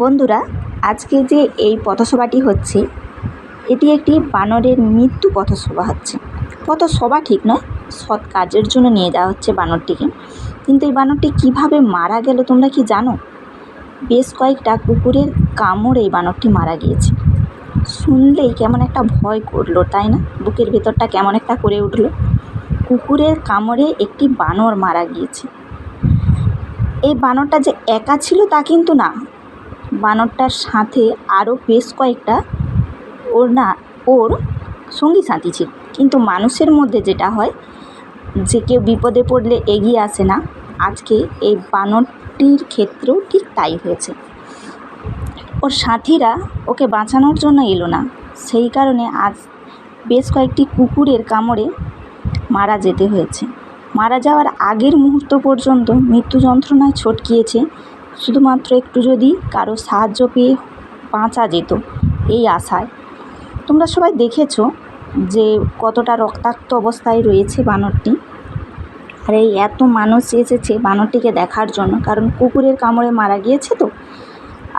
বন্ধুরা, আজকে যে এই পথসভাটি হচ্ছে, এটি একটি বানরের মৃত্যু পথসভা হচ্ছে। পথসভা ঠিক নয়, সৎ কাজের জন্য নিয়ে যাওয়া হচ্ছে বানরটিকে। কিন্তু এই বানরটি কীভাবে মারা গেল তোমরা কি জানো? বেশ কয়েকটা কুকুরের কামড়ে এই বানরটি মারা গিয়েছে। শুনলেই কেমন একটা ভয় করল, তাই না? বুকের ভেতরটা কেমন একটা করে উঠল। কুকুরের কামড়ে একটি বানর মারা গিয়েছে। এই বানরটা যে একা ছিল তা কিন্তু না। বানরটার সাথে আরও বেশ কয়েকটা ওর না ওর সঙ্গী সাথী ছিল। কিন্তু মানুষের মধ্যে যেটা হয় যে কেউ বিপদে পড়লে এগিয়ে আসে না। আজকে এই বানরটির ক্ষেত্রেও ঠিক তাই হয়েছে। ওর সাথীরা ওকে বাঁচানোর জন্য এলো না। সেই কারণে আজ বেশ কয়েকটি কুকুরের কামড়ে মারা যেতে হয়েছে। মারা যাওয়ার আগের মুহূর্ত পর্যন্ত মৃত্যু যন্ত্রণায় ছটকিয়েছে শুধুমাত্র একটু যদি কারও সাহায্য পেয়ে বাঁচা যেত, এই আশায়। তোমরা সবাই দেখেছ যে কতটা রক্তাক্ত অবস্থায় রয়েছে বানরটি? আর এই এত মানুষ এসেছে বানরটিকে দেখার জন্য, কারণ কুকুরের কামড়ে মারা গিয়েছে তো।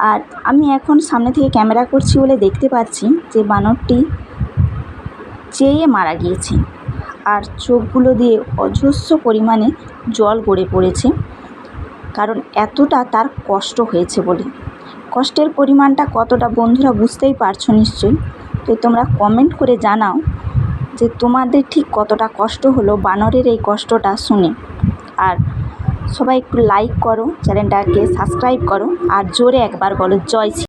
আর আমি এখন সামনে থেকে ক্যামেরা করছি বলে দেখতে পাচ্ছি যে বানরটি চেয়ে মারা গিয়েছে। আর চোখগুলো দিয়ে অজস্র পরিমাণে জল গড়ে পড়েছে। কারণ এতটা তার কষ্ট হয়েছে বলে। কষ্টের পরিমাণটা কতটা বন্ধুরা বুঝতেই পারছ নিশ্চয়ই? তো তোমরা কমেন্ট করে জানাও যে তোমাদের ঠিক কতটা কষ্ট হলো বানরের এই কষ্টটা শুনে। আর সবাই একটু লাইক করো চ্যানেলটাকে সাবস্ক্রাইব করো, আর জোরে একবার বলো জয়